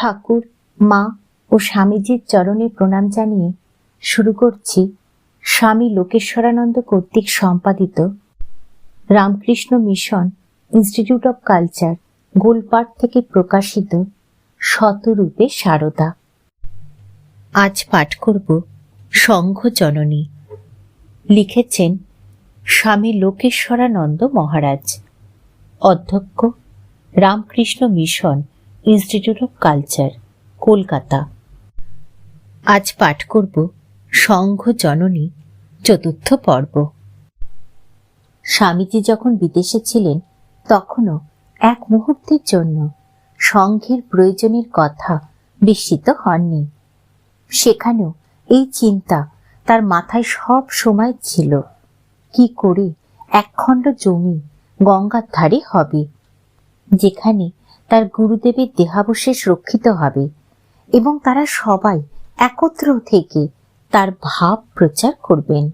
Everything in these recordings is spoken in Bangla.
ঠাকুর, মা ও স্বামীজির চরণে প্রণাম জানিয়ে শুরু করছি স্বামী লোকেশ্বরানন্দ কর্তৃক সম্পাদিত Ramakrishna Mission Institute of Culture Golpark থেকে প্রকাশিত শতরূপে সারদা। আজ পাঠ করব সংঘ জননী। লিখেছেন স্বামী লোকেশ্বরানন্দ মহারাজ। অধ্যক্ষ Ramakrishna Mission Institute of Culture Kolkata আজ পাঠ করব সংঘ জননী চতুর্থ পর্ব। স্বামীজি যখন বিদেশে ছিলেন, তখনও এক মুহূর্তের জন্য সংঘের প্রয়োজনের কথা বিস্মিত হননি। সেখানেও এই চিন্তা তার মাথায় সব সময় ছিল। কি করে একখণ্ড জমি গঙ্গার ধারে হবে? যেখানে তার গুরুদেবের দেহাবশেষ রক্ষিত হবে এবং তারা সবাই একত্র থেকে তার ভাব প্রচার করবেন।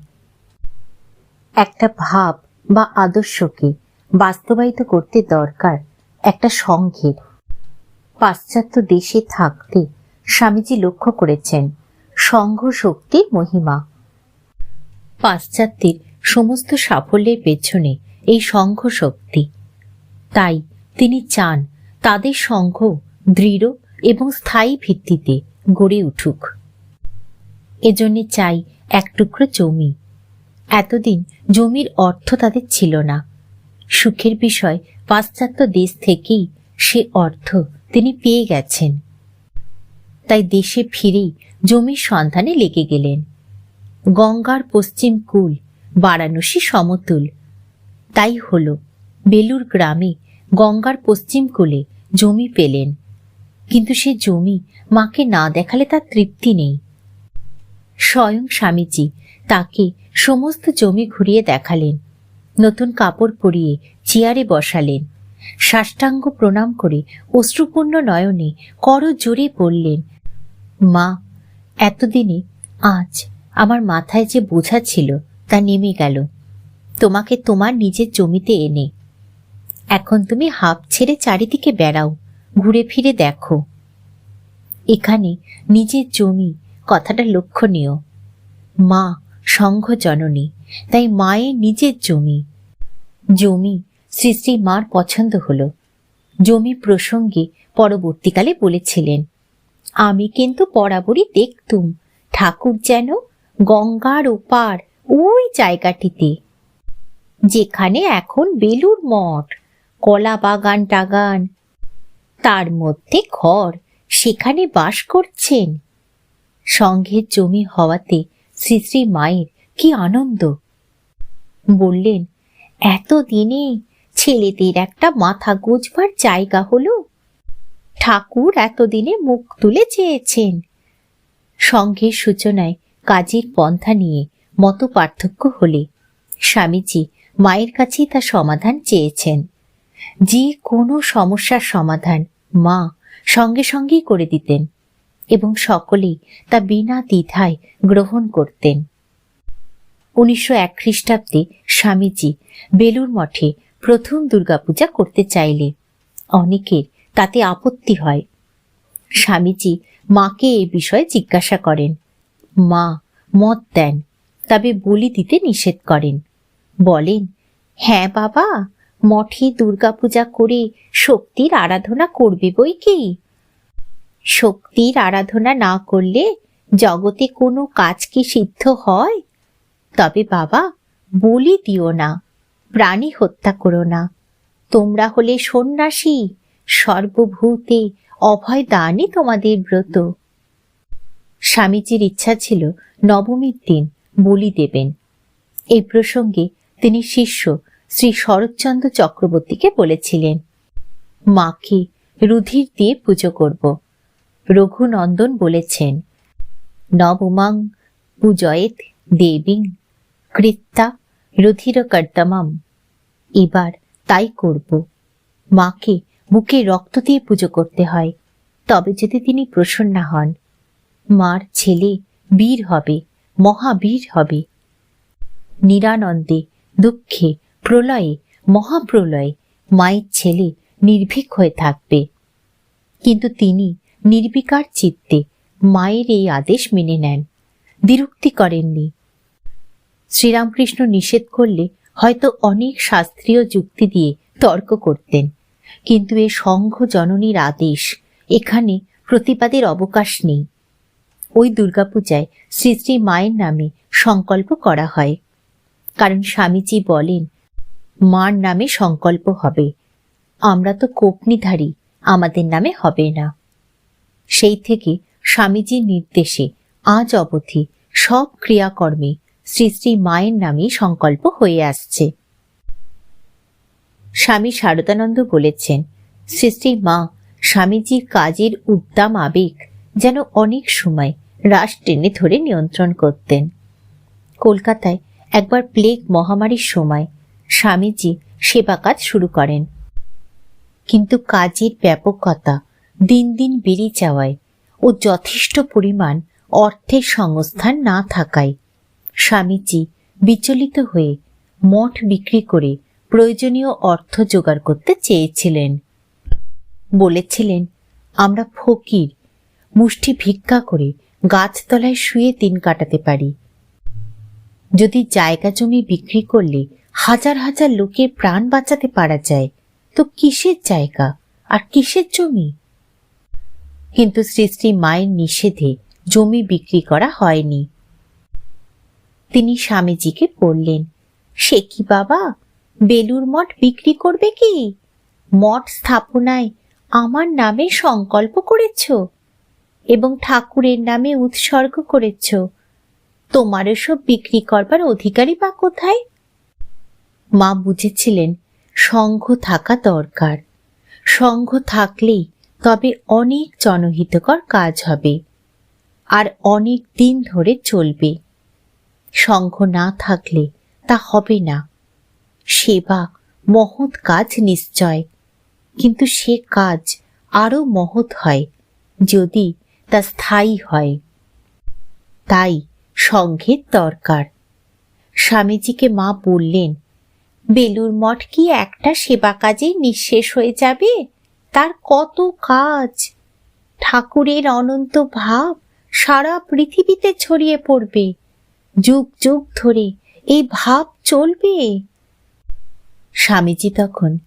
একটা ভাব বা আদর্শকে বাস্তবায়িত করতে দরকার একটা সংঘের পাশ্চাত্য দেশে থাকতে স্বামীজি লক্ষ্য করেছেন, সংঘ শক্তির মহিমা। পাশ্চাত্যের সমস্ত সাফল্যের পেছনে এই সংঘ শক্তি। তাই তিনি চান তাদের সংঘ দৃঢ় এবং স্থায়ী ভিত্তিতে গড়ে উঠুক। এজন্য চাই এক টুকরো জমি। এতদিন জমির অর্থ তাদের ছিল না। সুখের বিষয় পাশ্চাত্য দেশ থেকেই সে অর্থ তিনি পেয়ে গেছেন। তাই দেশে ফিরেই জমির সন্ধানে লেগে গেলেন। গঙ্গার পশ্চিম কূল বারাণসী সমতুল। তাই হল বেলুর গ্রামে গঙ্গার পশ্চিম কূলে জমি পেলেন। কিন্তু সে জমি মাকে না দেখালে তার তৃপ্তি নেই। স্বয়ং স্বামীজি তাকে সমস্ত জমি ঘুরিয়ে দেখালেন, নতুন কাপড় পরিয়ে চেয়ারে বসালেন, সাষ্টাঙ্গ প্রণাম করে অশ্রুপূর্ণ নয়নে কর জোরে বললেন, মা, এতদিনে আজ আমার মাথায় যে বোঝা ছিল তা নেমে গেল। তোমাকে তোমার নিজের জমিতে এনে এখন তুমি হাঁপ ছেড়ে চারিদিকে বেড়াও, ঘুরে ফিরে দেখো। এখানে নিজের জমি, কথাটা লক্ষণীয়। মা সংঘ জননী তাই মায়ের নিজের জমি। জমি শ্রী শ্রী মার পছন্দ হলো। জমি প্রসঙ্গে পরবর্তীকালে বলেছিলেন, আমি কিন্তু বরাবরই দেখতুম, ঠাকুর যেন গঙ্গার ওপার ওই জায়গাটিতে, যেখানে এখন বেলুর মঠ। কলা বাগান টাগান। তার মধ্যে ঘর, সেখানে বাস করছেন। সংঘের জমি হওয়াতে শ্রী শ্রী মায়ের কি আনন্দ। বললেন, এত দিনে ছেলেদের একটা মাথা গুজবার জায়গা হলো। ঠাকুর এতদিনে মুখ তুলে চেয়েছেন। সংঘের সূচনায় কাজের পন্থা নিয়ে মত পার্থক্য হলে স্বামীজি মায়ের কাছেই তা সমাধান চেয়েছেন। যে কোনো সমস্যার সমাধান মা সঙ্গে সঙ্গেই করে দিতেন এবং সকলেই তা বিনা দ্বিধায় গ্রহণ করতেন। উনিশশো এক খ্রিস্টাব্দে স্বামীজি বেলুর মঠে প্রথম দুর্গাপূজা করতে চাইলে। অনেকের তাতে আপত্তি হয়। স্বামীজি মাকে এ বিষয়ে জিজ্ঞাসা করেন। মা মত দেন, তবে বলি দিতে নিষেধ করেন। বলেন হ্যাঁ বাবা। মঠে দুর্গাপূজা করে শক্তির আরাধনা করবে বই কি? শক্তির আরাধনা না করলে জগতে কোনো কাজ কি সিদ্ধ হয়? তবে বাবা, বলি দিও না, প্রাণী হত্যা করো না। তোমরা হলে সন্ন্যাসী, সর্বভূতে অভয় দানই তোমাদের ব্রত। স্বামীজির ইচ্ছা ছিল নবমীর দিন বলি দেবেন। এই প্রসঙ্গে তিনি শিষ্য শ্রী শরৎচন্দ্র চক্রবর্তীকে বলেছিলেন, মাকে রুধির দিয়ে পুজো করব। রঘুনন্দন বলেছেন, নবমাং পূজয়েত দেবীং কৃত্তা রুধির কর্তমাম। এবার তাই করব। মাকে মুখে রক্ত দিয়ে পুজো করতে হয়, তবে যদি তিনি প্রসন্ন হন, মার ছেলে বীর হবে, মহাবীর হবে। নিরানন্দে দুঃখে প্রলয়ে, মহাপ্রলয়ে, মায়ের ছেলে নির্ভীক হয়ে থাকবে। কিন্তু তিনি নির্বিকার চিত্তে মায়ের এই আদেশ মেনে নেন। বিরক্তি করেননি। শ্রীরামকৃষ্ণ নিষেধ করলে হয়তো অনেক শাস্ত্রীয় যুক্তি দিয়ে তর্ক করতেন। কিন্তু এ সংঘ জননীর আদেশ, এখানে প্রতিবাদের অবকাশ নেই। ওই দুর্গাপূজায় শ্রী শ্রী মায়ের নামে সংকল্প করা হয়। কারণ স্বামীজি বলেন মার নামে সংকল্প হবে। আমরা তো কোপনিধারী, আমাদের নামে হবে না। সেই থেকে স্বামীজির নির্দেশে আজ অবধি সব ক্রিয়াকর্মে শ্রী শ্রী মায়ের নামেই সংকল্প হয়ে আসছে। স্বামী শারদানন্দ বলেছেন, শ্রী শ্রী মা, স্বামীজির কাজের উদ্দাম আবেগ যেন অনেক সময় রাস টেনে ধরে নিয়ন্ত্রণ করতেন। কলকাতায় একবার প্লেগ মহামারীর সময় স্বামীজি সেবা কাজ শুরু করেন। কিন্তু কাজের ব্যাপকতা দিন দিন বেড়ে যাওয়ায় ও যথেষ্ট পরিমাণ অর্থের সংস্থান না থাকায় স্বামীজি বিচলিত হয়ে মঠ বিক্রি করে প্রয়োজনীয় অর্থ জোগাড় করতে চেয়েছিলেন। বলেছিলেন, আমরা ফকির, মুষ্টি ভিক্ষা করে গাছতলায় শুয়ে দিন কাটাতে পারি। যদি জায়গা জমি বিক্রি করলে হাজার হাজার লোকের প্রাণ বাঁচাতে পারা যায়। তো কিসের জায়গা? আর কিসের জমি? কিন্তু শ্রী শ্রী মায়ের নিষেধে জমি বিক্রি করা হয়নি। তিনি স্বামীজিকে বললেন, সে কি বাবা? বেলুর মঠ বিক্রি করবে কি? মঠ স্থাপনায় আমার নামে সংকল্প করেছ এবং ঠাকুরের নামে উৎসর্গ করেছ। তোমার সব বিক্রি করবার অধিকারী বা কোথায়? মা বুঝেছিলেন সংঘ থাকা দরকার। সংঘ থাকলেই তবে অনেক জনহিতকর কাজ হবে। আর অনেক দিন ধরে চলবে। সংঘ না থাকলে তা হবে না। সেবা মহৎ কাজ নিশ্চয়। কিন্তু সে কাজ আরও মহৎ হয়, যদি তা স্থায়ী হয়। তাই সংঘের দরকার। স্বামীজিকে মা বললেন বেলুর মঠ কি একটা সেবা কাজেই নিঃশেষ হয়ে যাবে? তার কত কাজ? ঠাকুরের অনন্ত ভাব সারা পৃথিবীতে ছড়িয়ে পড়বে। যুগ যুগ ধরে এই ভাব চলবে। স্বামীজি তখন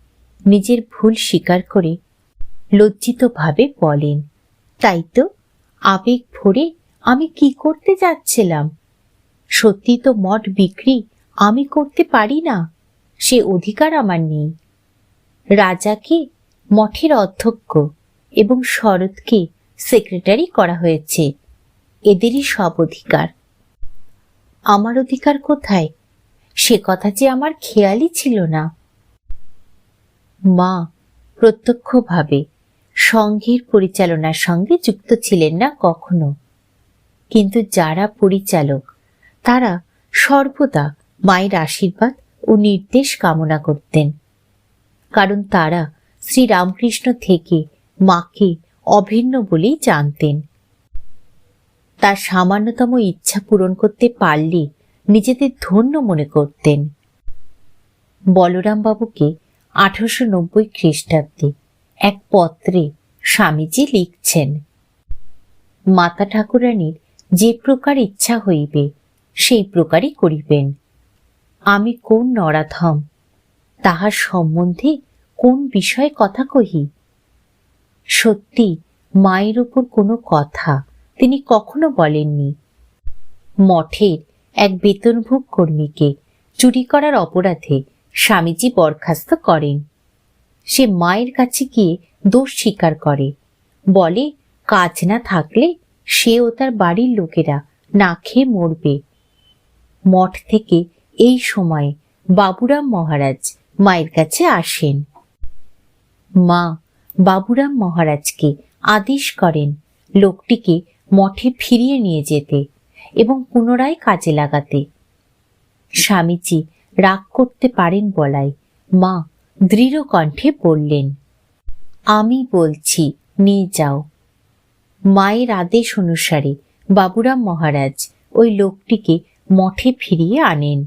নিজের ভুল স্বীকার করে লজ্জিতভাবে বলেন, তাই তো, আবেগ ভরে আমি কি করতে যাচ্ছিলাম? সত্যি তো মঠ বিক্রি আমি করতে পারি না। সে অধিকার আমার নেই। রাজাকে মঠের অধ্যক্ষ এবং শরৎকে সেক্রেটারি করা হয়েছে। এদেরই সব অধিকার। আমার অধিকার কোথায়? সে কথা যে আমার খেয়ালই ছিল না। মা, প্রত্যক্ষভাবে সংঘের পরিচালনার সঙ্গে যুক্ত ছিলেন না কখনো। কিন্তু যারা পরিচালক, তারা সর্বদা মায়ের আশীর্বাদ ও নির্দেশ কামনা করতেন। কারণ তারা শ্রী রামকৃষ্ণ থেকে মাকে অভিন্ন বলেই জানতেন। তার সামান্যতম ইচ্ছা পূরণ করতে পারলে নিজেদের ধন্য মনে করতেন। বলরাম বাবুকে আঠারোশো নব্বই খ্রিস্টাব্দে এক পত্রে স্বামীজি লিখছেন, মাতা ঠাকুরানীর যে প্রকার ইচ্ছা হইবে, সেই প্রকারই করিবেন। আমি কোন নরাধম? তাহার সম্বন্ধে কোন বিষয়ে কথা কহি? সত্যি, মায়ের ওপর কোনো কথা তিনি কখনো বলেননি। মঠের এক বেতনভোগ কর্মীকে চুরি করার অপরাধে স্বামীজি বরখাস্ত করেন। সে মায়ের কাছে গিয়ে দোষ স্বীকার করে। বলে, কাজ না থাকলে সে ও তার বাড়ির লোকেরা না খেয়ে মরবে। মঠ থেকে এই সময় বাবুরাম মহারাজ মায়ের কাছে আসেন। মা, বাবুরাম মহারাজকে আদেশ করেন লোকটিকে মঠে ফিরিয়ে নিয়ে যেতে এবং পুনরায় কাজে লাগাতে। স্বামীজি রাগ করতে পারেন বলায় মা দৃঢ় কণ্ঠে বললেন, আমি বলছি, নিয়ে যাও। মায়ের আদেশ অনুসারে বাবুরাম মহারাজ ওই লোকটিকে মঠে ফিরিয়ে আনেন।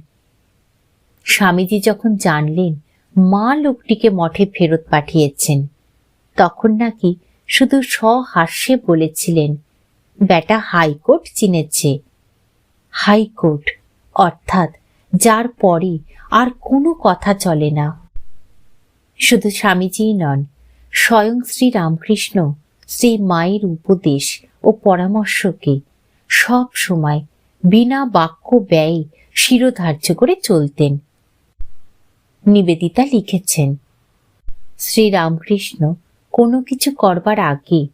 স্বামীজি যখন জানলেন, মা লোকটিকে মঠে ফেরত পাঠিয়েছেন, তখন নাকি শুধু সহাস্যে বলেছিলেন, বেটা হাইকোর্ট চিনেছে। হাইকোর্ট, অর্থাৎ যার পরে আর কোনো কথা চলে না। শুধু স্বামীজিই নন, স্বয়ং শ্রী রামকৃষ্ণ, শ্রী মায়ের উপদেশ ও পরামর্শকে সব সময় বিনা বাক্য ব্যয়ে শিরোধার্য করে চলতেন। নিবেদিতা লিখেছেন শ্রীরামকৃষ্ণ কোনো কিছু করবার আগে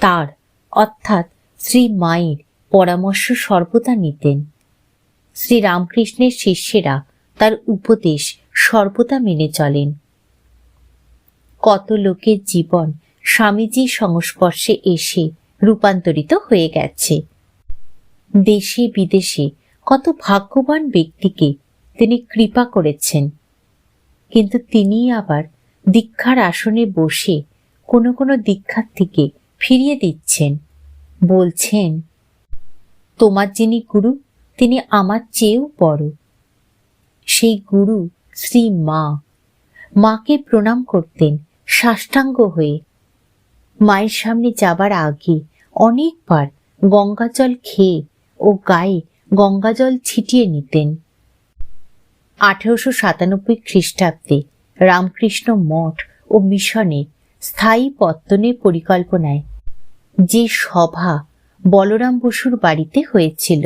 তার, অর্থাৎ শ্রী মায়ের পরামর্শ সর্বদা নিতেন। শ্রীরামকৃষ্ণের শিষ্যেরা তার উপদেশ সর্বদা মেনে চলেন। কত লোকের জীবন স্বামীজির সংস্পর্শে এসে রূপান্তরিত হয়ে গেছে। দেশে বিদেশে কত ভাগ্যবান ব্যক্তিকে তিনি কৃপা করেছেন। কিন্তু তিনি আবার দীক্ষার আসনে বসে কোনো কোনো দীক্ষার থেকে ফিরিয়ে দিচ্ছেন। বলছেন, তোমার যিনি গুরু, তিনি আমার চেয়েও বড়। সেই গুরু শ্রী মা। মাকে প্রণাম করতেন সাষ্টাঙ্গ হয়ে। মায়ের সামনে যাবার আগে অনেকবার গঙ্গাজল খেয়ে ও গায়ে গঙ্গাজল ছিটিয়ে নিতেন। আঠেরোশো সাতানব্বই খ্রিস্টাব্দে রামকৃষ্ণ মঠ ও মিশনে স্থায়ী পত্তনের পরিকল্পনায় যে সভা বলরাম বসুর বাড়িতে হয়েছিল,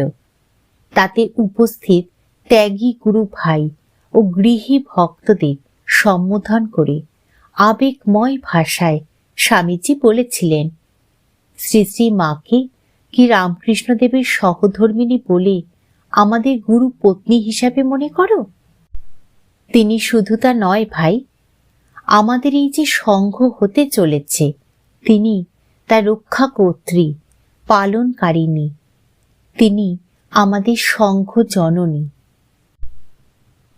তাতে উপস্থিত ত্যাগী গুরু ভাই ও গৃহী ভক্তদের সম্বোধন করে আবেগময় ভাষায় স্বামীজি বলেছিলেন, শ্রী শ্রী মাকে কি রামকৃষ্ণদেবের সহধর্মিনী বলে আমাদের গুরু পত্নী হিসাবে মনে করো? তিনি শুধু তা নয় ভাই, আমাদের এই যে সংঘ হতে চলেছে, তিনি তা রক্ষা কর্ত্রী, পালনকারিণী, তিনি আমাদের সংঘ জননী।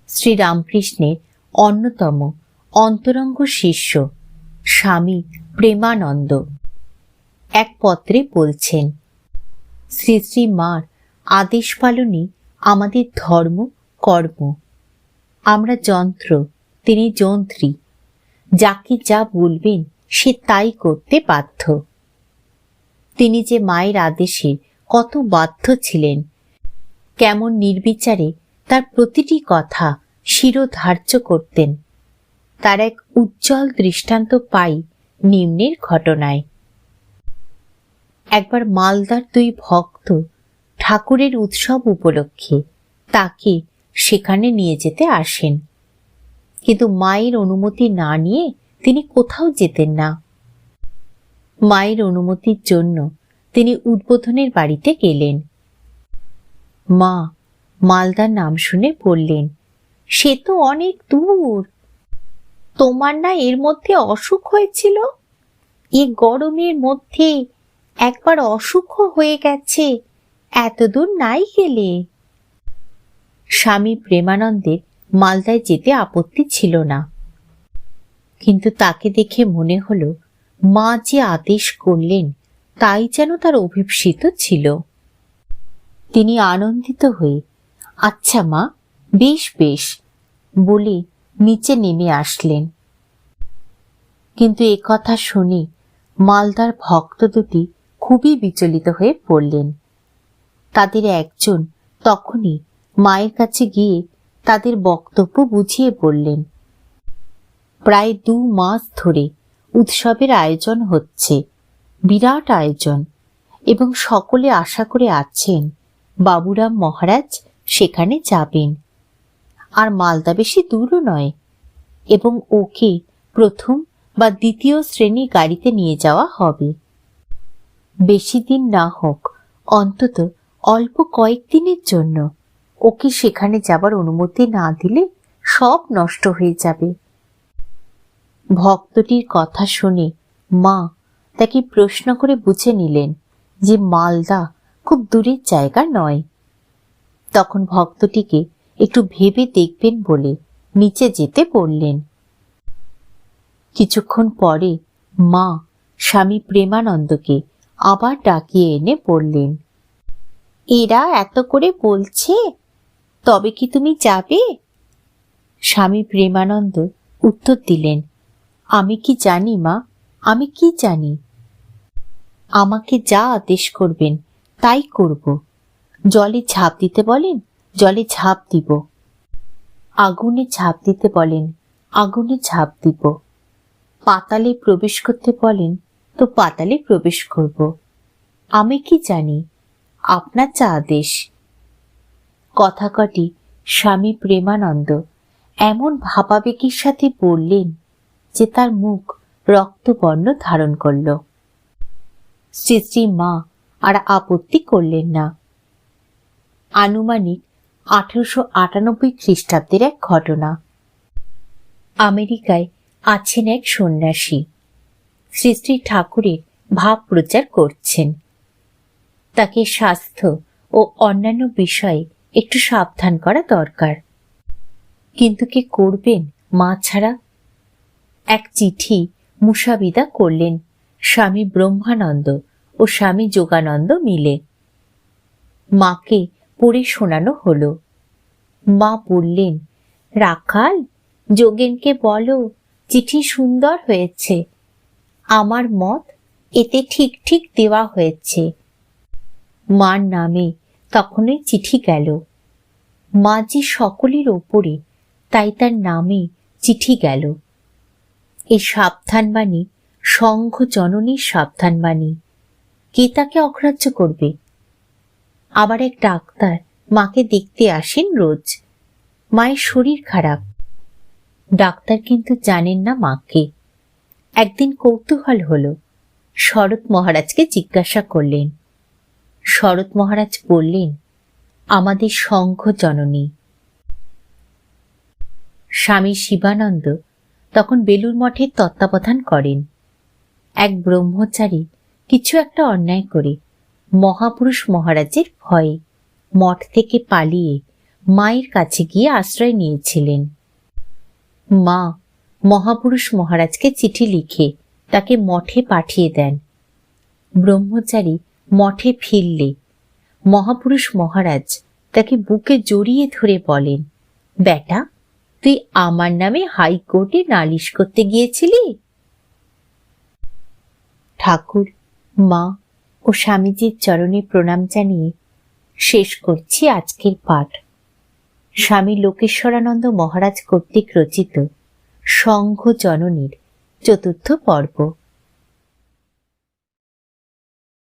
শ্রীরামকৃষ্ণের অন্যতম অন্তরঙ্গ শিষ্য, স্বামী প্রেমানন্দ। এক পত্রে বলছেন, শ্রী শ্রী মার আদেশ পালনই আমাদের ধর্ম, কর্ম আমরা যন্ত্র, তিনি যন্ত্রী। যাকে যা বলবেন, সে তাই করতে বাধ্য। তিনি যে মায়ের আদেশে কত বাধ্য ছিলেন, কেমন নির্বিচারে তার প্রতিটি কথা শিরোধার্য করতেন। তার এক উজ্জ্বল দৃষ্টান্ত পাই নিম্নের ঘটনায়। একবার মালদার দুই ভক্ত ঠাকুরের উৎসব উপলক্ষে তাকে সেখানে নিয়ে যেতে আসেন। কিন্তু মায়ের অনুমতি না নিয়ে তিনি কোথাও যেতেন না। মায়ের অনুমতির জন্য তিনি উদ্বোধনের বাড়িতে গেলেন। মা মালদার নাম শুনে বললেন, সে তো অনেক দূর। তোমার না এর মধ্যে অসুখ হয়েছিল? এ গরমের মধ্যে একবার অসুখ হয়ে গেছে। এতদূর নাই গেলে। স্বামী প্রেমানন্দের মালদায় যেতে আপত্তি ছিল না। কিন্তু তাকে দেখে মনে হলো, মা যে আদেশ করলেন, তাই যেন তার অভিপ্সিত ছিল। তিনি আনন্দিত হয়ে আচ্ছা মা, বেশ বেশ, বলে নিচে নেমে আসলেন। কিন্তু এ কথা শুনে মালদার ভক্ত দুটি খুবই বিচলিত হয়ে পড়লেন। তাদের একজন তখনই মায়ের কাছে গিয়ে তাদের বক্তব্য বুঝিয়ে বললেন, প্রায় দু মাস ধরে উৎসবের আয়োজন হচ্ছে, বিরাট আয়োজন এবং সকলে আশা করে আছেন বাবুরাম মহারাজ সেখানে যাবেন। আর মালদা বেশি দূরও নয় এবং ওকে প্রথম বা দ্বিতীয় শ্রেণি গাড়িতে নিয়ে যাওয়া হবে। বেশি দিন না হোক, অন্তত অল্প কয়েকদিনের জন্য ওকে সেখানে যাবার অনুমতি না দিলে সব নষ্ট হয়ে যাবে। ভক্তটির কথা শুনে মা তাকে প্রশ্ন করে বুঝে নিলেন যে মালদা খুব দূরের জায়গা নয়। তখন ভক্তটিকে একটু ভেবে দেখবেন বলে নিচে যেতে বললেন। কিছুক্ষণ পরে মা স্বামী প্রেমানন্দকে আবার ডাকিয়ে এনে বললেন, এরা এত করে বলছে? তবে কি তুমি যাবে? স্বামী প্রেমানন্দ উত্তর দিলেন, আমি কি জানি মা, আমি কি জানি? আমাকে যা আদেশ করবেন, তাই করব। জলে ঝাঁপ দিতে বলেন, জলে ঝাঁপ দিব। আগুনে ঝাঁপ দিতে বলেন, আগুনে ঝাঁপ দিব। পাতালে প্রবেশ করতে বলেন, তো পাতালে প্রবেশ করব। আমি কি জানি, আপনার চা আদেশ। কথা কটি স্বামী প্রেমানন্দ। এমন ভাবাবেগের সাথে বললেন যে তার মুখ রক্তবর্ণ ধারণ করল। শ্রী মা আর আপত্তি করলেন না। আনুমানিক আঠেরোশো আটানব্বই খ্রিস্টাব্দের এক ঘটনা। আমেরিকায় আছেন এক সন্ন্যাসী। শ্রী শ্রী ঠাকুরের ভাব প্রচার করছেন। তাকে স্বাস্থ্য ও অন্যান্য বিষয়ে একটু সাবধান করা দরকার। কিন্তু কি করবেন? মা ছাড়া? এক চিঠি মুসাবিদা করলেন। স্বামী ব্রহ্মানন্দ ও স্বামী যোগানন্দ মিলে। মাকে পড়ে শোনানো হলো। মা বললেন, রাখাল, যোগেনকে বলো, চিঠি সুন্দর হয়েছে। আমার মত এতে ঠিক ঠিক দেওয়া হয়েছে। মার নামে তখনই চিঠি গেল। মা যে সকলের ওপরে, তাই তার নামে চিঠি গেল। এ সাবধানবাণী, সংঘ জননীর সাবধানবাণী। কে তাকে অগ্রাহ্য করবে? আবার এক ডাক্তার মাকে দেখতে আসেন রোজ। মায়ের শরীর খারাপ। ডাক্তার কিন্তু জানেন না মাকে। একদিন কৌতূহল হলো। শরৎ মহারাজকে জিজ্ঞাসা করলেন শরৎ মহারাজ বললেন, আমাদের সংঘ জননী। স্বামী শিবানন্দ তখন বেলুর মঠের তত্ত্বাবধান করেন। এক ব্রহ্মচারী কিছু একটা অন্যায় করে মহাপুরুষ মহারাজের ভয়ে মঠ থেকে পালিয়ে মায়ের কাছে গিয়ে আশ্রয় নিয়েছিলেন। মা মহাপুরুষ মহারাজকে চিঠি লিখে তাকে মঠে পাঠিয়ে দেন। ব্রহ্মচারী মঠে ফিরলে। মহাপুরুষ মহারাজ তাকে বুকে জড়িয়ে ধরে বলেন, বেটা, তুই আমার নামে হাইকোর্টে নালিশ করতে গিয়েছিলি? ঠাকুর, মা ও স্বামীজির চরণে প্রণাম জানিয়ে শেষ করছি আজকের পাঠ। স্বামী লোকেশ্বরানন্দ মহারাজ কর্তৃক রচিত সংঘ জননীর চতুর্থ পর্ব।